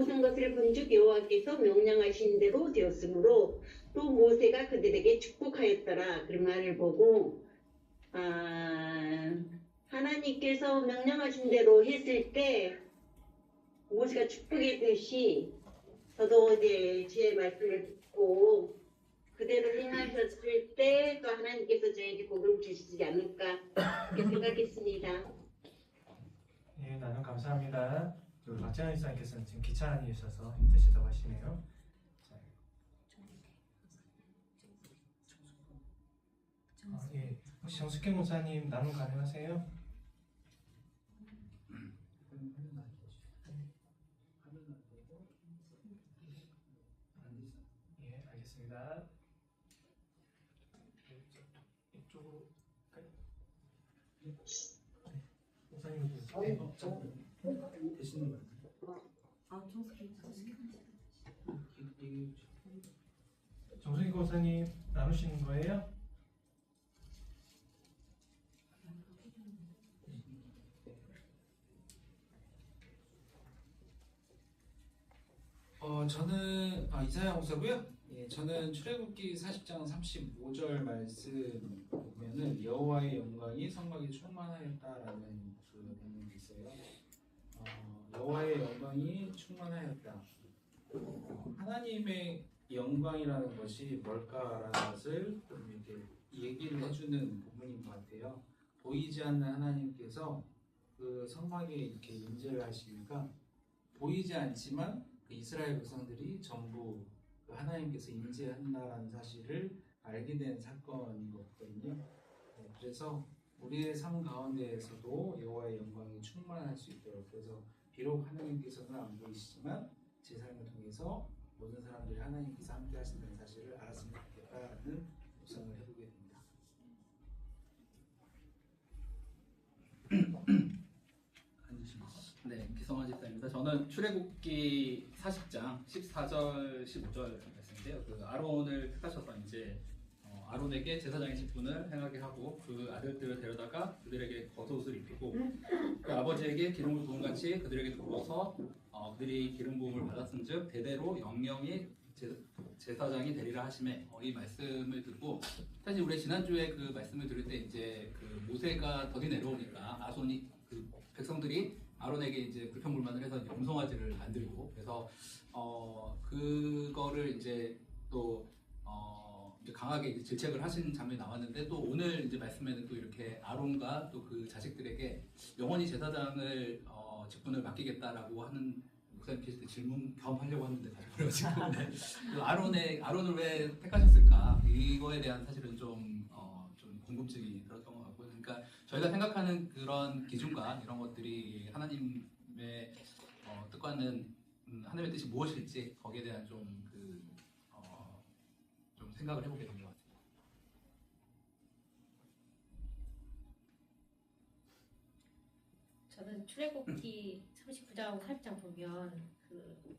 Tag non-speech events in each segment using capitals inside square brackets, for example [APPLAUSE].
모든 것을 본즉 여호와께서 명령하신 대로 되었으므로 또 모세가 그들에게 축복하였더라 그 말을 보고 아, 하나님께서 명령하신 대로 했을 때 모세가 축복했듯이 저도 이제 주의 말씀을 듣고 그대로 행하셨을 때 또 하나님께서 저에게 복을 주시지 않을까 그렇게 생각했습니다. 예, 나눔 감사합니다. 우리 박재현 이사님께서는 지금 기차 안이셔서 힘드시다고 하시네요. 자, 아, 예, 혹시 정숙현 목사님 나눔 가능하세요? 예, 알겠습니다. 이쪽으로. 목사님 네. 되시는 거예요? 정숙희 목사님 나누시는 거예요? 어 저는 아 이사야 목사고요. 예, 저는 출애굽기 40장 35절 말씀 보면은 여호와의 영광이 성막에 충만하였다라는 여호와의 영광이 충만하였다. 어, 하나님의 영광이라는 것이 뭘까라는 것을 좀 이렇게 얘기를 해주는 부분인 것 같아요. 보이지 않는 하나님께서 그 성막에 이렇게 임재를 하시니까 보이지 않지만 그 이스라엘 백성들이 전부 그 하나님께서 임재한다라는 사실을 알게 된 사건인 것 같거든요. 네, 그래서 우리의 삶 가운데에서도 여호와의 영광이 충만할 수 있도록 그래서 비록 하나님께서는 안 보이시지만 제 삶을 통해서 모든 사람들이 하나님께서 함께 하신다는 사실을 알았으면 좋겠다라는 묵상을 해보게 됩니다. [CLEARS THROAT] 네, 기성원 집사입니다. 저는 출애굽기 40장 14절, 15절 말씀인데요. 그 아론을 택하셔서 이제 어, 아론에게 제사장의 직분을 행하게 하고 그 아들들을 데려다가 그들에게 겉옷을 입히고 그 아버지에게 기름을 부은 같이 그들에게 부어서 어, 그들이 기름 부음을 받았은즉 대대로 영영이 제, 제사장이 되리라 하심에 어, 이 말씀을 듣고 사실 우리 지난주에 그 말씀을 들을 때 이제 그 모세가 더디 내려오니까 아손이 그 백성들이 아론에게 이제 불평불만을 해서 음성화지를 만들고 그래서 어 그거를 이제 또 어, 강하게 이제 질책을 하신 장면이 나왔는데 또 오늘 이제 말씀에는 또 이렇게 아론과 또 그 자식들에게 영원히 제사장을 어, 직분을 맡기겠다라고 하는 목사님께서 질문 겸 하려고 하는데 다시 버려지고 [LAUGHS] 네. 그 아론의 아론을 왜 택하셨을까 이거에 대한 사실은 좀 어, 좀 궁금증이 들었던 것 같고요. 그러니까 저희가 생각하는 그런 기준과 이런 것들이 하나님의 어, 뜻과는 음, 하나님의 뜻이 무엇일지 거기에 대한 좀 생각을 해보게 된 것 같아요. 저는 출애굽기 39장 40장 보면 그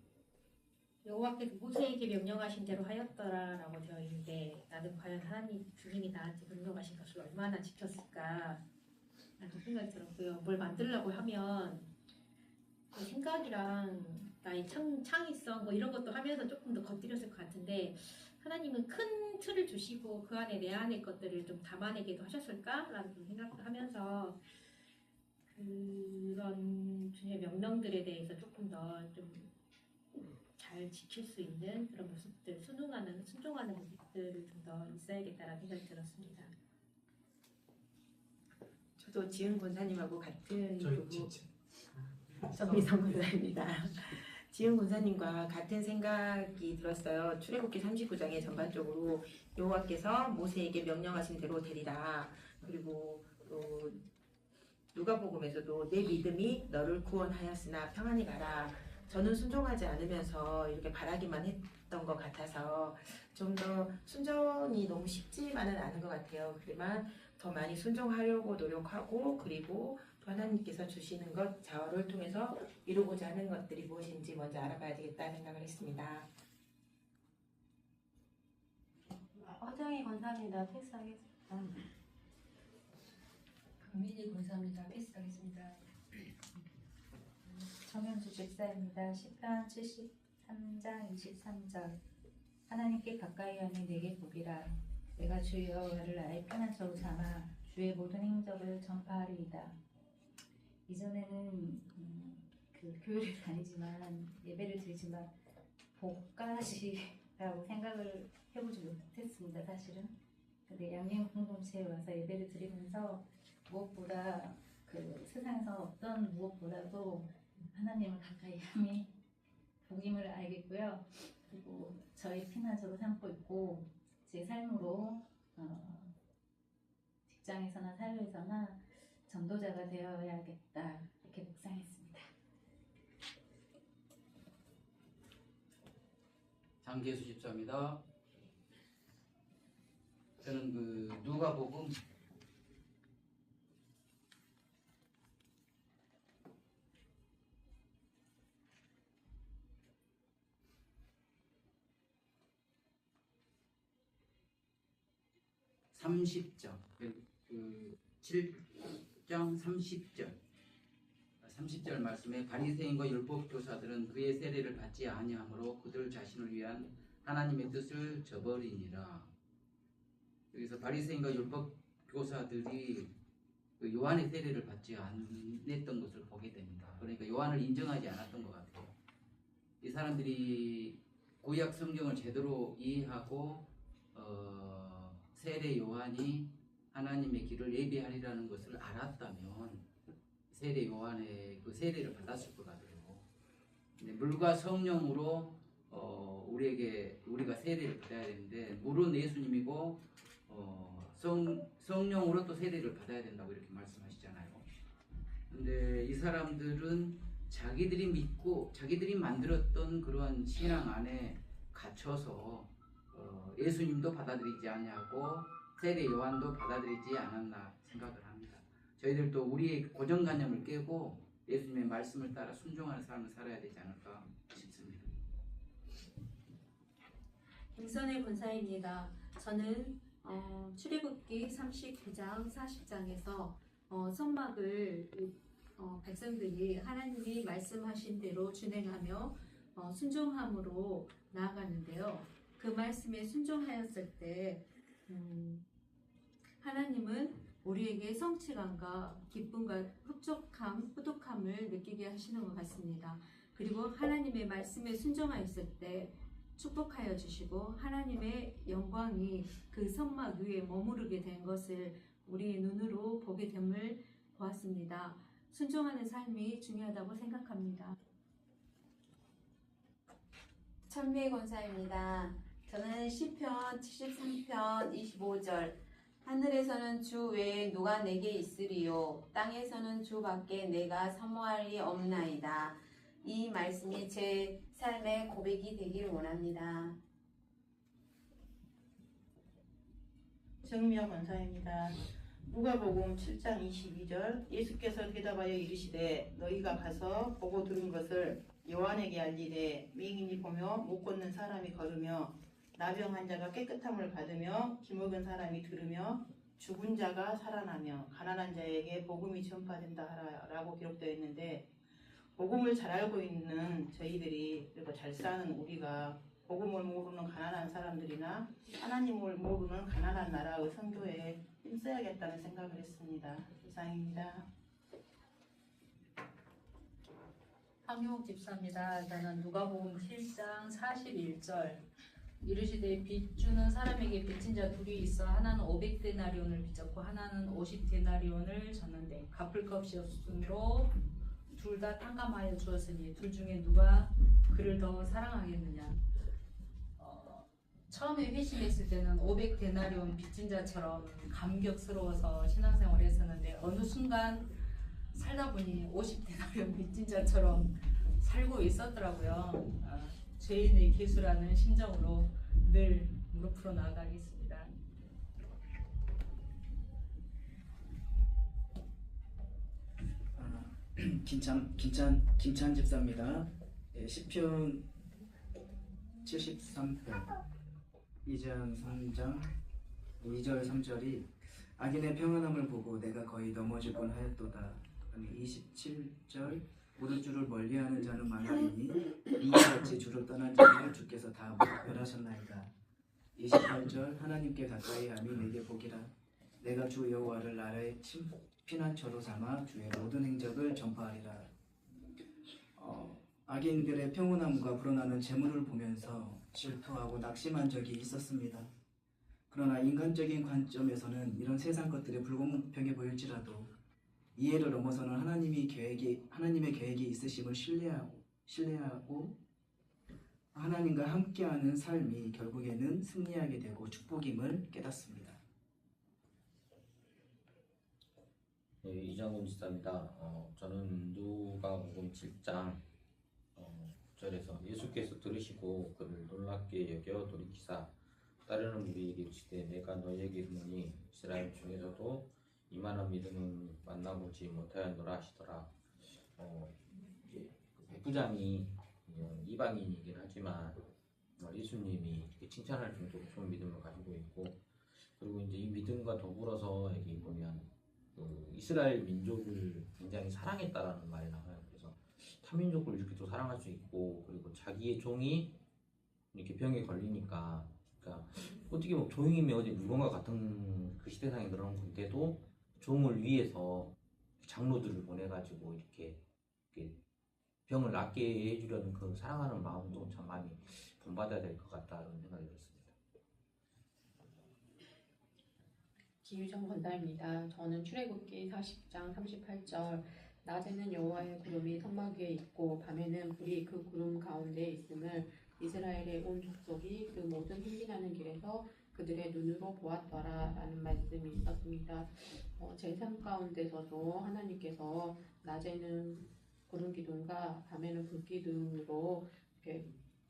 여호와께서 모세에게 명령하신 대로 하였더라라고 되어 있는데 나는 과연 하나님 주님이 나한테 명령하신 것을 얼마나 지켰을까 라는 생각이 들었고요. 뭘 만들려고 하면 그 생각이랑 나의 창, 창의성 뭐 이런 것도 하면서 조금 더 겉들였을 것 같은데 하나님은 큰 틀을 주시고 그 안에 내 안의 것들을 좀 담아내기도 하셨을까라는 좀 생각도 하면서 그런 주님의 명령들에 대해서 조금 더 좀 잘 지킬 수 있는 그런 모습들, 순응하는, 순종하는 모습들을 좀 더 있어야겠다라는 생각이 들었습니다. 저도 지은 권사님하고 같은 저희 부부 진짜 성미성 권사입니다. [LAUGHS] 지은 권사님과 같은 생각이 들었어요. 출애굽기 39장에 전반적으로 여호와께서 모세에게 명령하신 대로 되리라. 그리고 또 누가복음에서도 내 믿음이 너를 구원하였으나 평안히 가라. 저는 순종하지 않으면서 이렇게 바라기만 했던 것 같아서 좀 더 순종이 너무 쉽지만은 않은 것 같아요. 그지만 더 많이 순종하려고 노력하고 그리고 또 하나님께서 주시는 것 자어를 통해서 이루고자 하는 것들이 무엇인지 먼저 알아봐야 되겠다 생각을 했습니다. 허정희 권사입니다. 패스하겠습니다. 박민희 권사입니다. 패스하겠습니다. 정현주 집사입니다. 10편 73장 23절 하나님께 가까이 하니 내게 복이라 내가 주의 여호와를 나의 편한 처로 삼아 주의 모든 행적을 전파하리이다. 이전에는 음, 그 교회를 [LAUGHS] 다니지만 예배를 드리지만 복까지라고 [LAUGHS] 생각을 해보지 못했습니다. 사실은. 근데 양림 공동체에 와서 예배를 드리면서 무엇보다 그 세상에서 어떤 무엇보다도 하나님을 가까이 함이 복임을 알겠고요. 그리고 저희 피난처로 삼고 있고 제 삶으로 어, 직장에서나 사회에서나 전도자가 되어야겠다 이렇게 묵상했습니다. 장계수 집사입니다. 저는 그 누가복음 30장 그, 그 7 장 30절 30절 말씀에 바리새인과 율법 교사들은 그의 세례를 받지 아니하므로 그들 자신을 위한 하나님의 뜻을 저버리니라. 여기서 바리새인과 율법 교사들이 그 요한의 세례를 받지 않았던 것을 보게 됩니다. 그러니까 요한을 인정하지 않았던 것 같아요. 이 사람들이 구약 성경을 제대로 이해하고 어, 세례 요한이 하나님의 길을 예비하리라는 것을 알았다면 세례 요한의 그 세례를 받았을 것 같아요. 근데 물과 성령으로 어, 우리에게 우리가 세례를 받아야 되는데 물은 예수님이고 어, 성 성령으로 또 세례를 받아야 된다고 이렇게 말씀하시잖아요. 근데 이 사람들은 자기들이 믿고 자기들이 만들었던 그러한 신앙 안에 갇혀서 어, 예수님도 받아들이지 않냐고 세례 요한도 받아들이지 않았나 생각을 합니다. 저희들도 우리의 고정관념을 깨고 예수님의 말씀을 따라 순종하는 삶을 살아야 되지 않을까 싶습니다. 김선혜 권사입니다. 저는 어, 출애굽기 39장 40장에서 어, 선막을 어, 백성들이 하나님이 말씀하신 대로 준행하며 어, 순종함으로 나아가는데요. 그 말씀에 순종하였을 때 음, 하나님은 우리에게 성취감과 기쁨과 흡족함, 뿌듯함을 느끼게 하시는 것 같습니다. 그리고 하나님의 말씀에 순종하였을 때 축복하여 주시고 하나님의 영광이 그 성막 위에 머무르게 된 것을 우리의 눈으로 보게 됨을 보았습니다. 순종하는 삶이 중요하다고 생각합니다. 천미애 권사입니다. 저는 시편 73편 25절 하늘에서는 주 외에 누가 내게 있으리요 땅에서는 주 밖에 내가 사모할 리 없나이다. 이 말씀이 제 삶의 고백이 되길 원합니다. 정미영 권사입니다. 누가복음 7장 22절 예수께서 대답하여 이르시되 너희가 가서 보고 들은 것을 요한에게 알리되 맹인이 보며 못 걷는 사람이 걸으며 나병 환자가 깨끗함을 받으며 기먹은 사람이 들으며 죽은 자가 살아나며 가난한 자에게 복음이 전파된다 하라라고 기록되어 있는데 복음을 잘 알고 있는 저희들이 그리고 잘 사는 우리가 복음을 모르는 가난한 사람들이나 하나님을 모르는 가난한 나라의 선교에 힘써야겠다는 생각을 했습니다. 이상입니다. 황용 집사입니다. 저는 누가복음 7장 41절 이르시되 빚 주는 사람에게 빚진 자 둘이 있어 하나는 500데나리온을 빚졌고 하나는 50데나리온을 졌는데 갚을 것이 없으므로 둘 다 탕감하여 주었으니 둘 중에 누가 그를 더 사랑하겠느냐 어, 처음에 회심했을 때는 500데나리온 빚진 자처럼 감격스러워서 신앙생활을 했었는데 어느 순간 살다 보니 50데나리온 빚진 자처럼 살고 있었더라고요. 아, 죄인의 기수라는 심정으로 늘 무릎으로 나아가겠습니다. 아, [CLEARS THROAT] 김찬 김찬 김찬 집사입니다. 예, 시편 73편 2장 3장 2절 3절이 악인의 평안함을 보고 내가 거의 넘어질 뻔하였도다. 그다음에 27절 오를 주를 멀리하는 자는 많으니 이같이 주를 떠난 자를 주께서 다 멸하셨나이다. 28절 하나님께 가까이 함이 내게 복이라 내가 주 여호와를 나라의 침, 피난처로 삼아 주의 모든 행적을 전파하리라. 어, 악인들의 평온함과 불어나는 재물을 보면서 질투하고 낙심한 적이 있었습니다. 그러나 인간적인 관점에서는 이런 세상 것들이 불공평해 보일지라도 이해를 넘어서는 하나님이 계획이 하나님의 계획이 있으심을 신뢰하고 신뢰하고 하나님과 함께하는 삶이 결국에는 승리하게 되고 축복임을 깨닫습니다. 네, 이장훈 지사입니다. 어, 저는 누가복음 7장 어, 9절에서 예수께서 들으시고 그를 놀랍게 여겨 돌이키사 따르는 무리에게 이르시되 내가 너희에게 이르노니 이스라엘 중에서도 이만한 믿음은 만나보지 못하였노라 하시더라. 어, 그 백부장이 어, 이방인이긴 하지만 어, 예수님이 칭찬할 정도로 좋은 믿음을 가지고 있고 그리고 이제 이 믿음과 더불어서 여기 보면 그 이스라엘 민족을 굉장히 사랑했다라는 말이 나와요. 그래서 타민족을 이렇게 또 사랑할 수 있고 그리고 자기의 종이 이렇게 병에 걸리니까 그러니까 어떻게 보면 종이면 어디 물건과 같은 그 시대상에 그런 건데도 종을 위해서 장로들을 보내가지고 이렇게, 이렇게 병을 낫게 해주려는 그 사랑하는 마음도 참 많이 본받아야 될 것 같다는 생각이 들었습니다. 기유정 권사입니다. 저는 출애굽기 40장 38절 낮에는 여호와의 구름이 선막 위에 있고 밤에는 불이 그 구름 가운데 있음을 이스라엘의 온 족속이 그 모든 행진하는 길에서 그들의 눈으로 보았더라 라는 말씀이 있었습니다. 어, 제삶 가운데서도 하나님께서 낮에는 구름 기둥과 밤에는 불 기둥으로 이렇게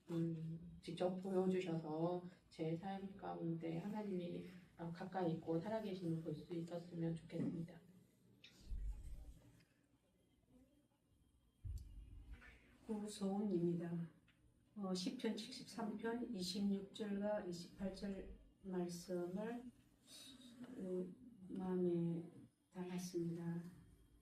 음, 직접 보여주셔서 제 삶 가운데 하나님이 어, 가까이 있고 살아계심을 볼 수 있었으면 좋겠습니다. 구소은입니다. 어, 10편 73편 26절과 28절 말씀을 음, 마음에 담았습니다.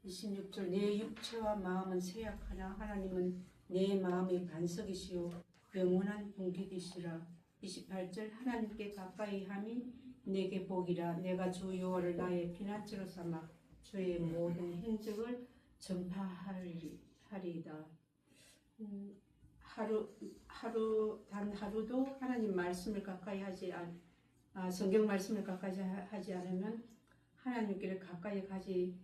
26절 내 육체와 마음은 쇠약하나 하나님은 내 마음의 반석이시요 영원한 분깃이시라 28절 하나님께 가까이 함이 내게 복이라 내가 주 여호와를 나의 피난처로 삼아 주의 모든 행적을 전파하리이다. 음, 하루 하루 단 하루도 하나님 말씀을 가까이 하지 성경 말씀을 가까이 하- 하지 않으면 하나님께를 가까이 가지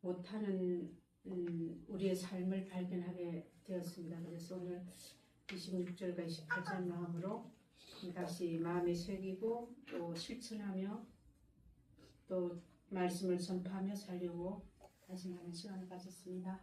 못하는 음, 우리의 삶을 발견하게 되었습니다. 그래서 오늘 26절과 28절 마음으로 다시 마음에 새기고 또 실천하며 또 말씀을 전파하며 살려고 다짐하는 시간을 가졌습니다.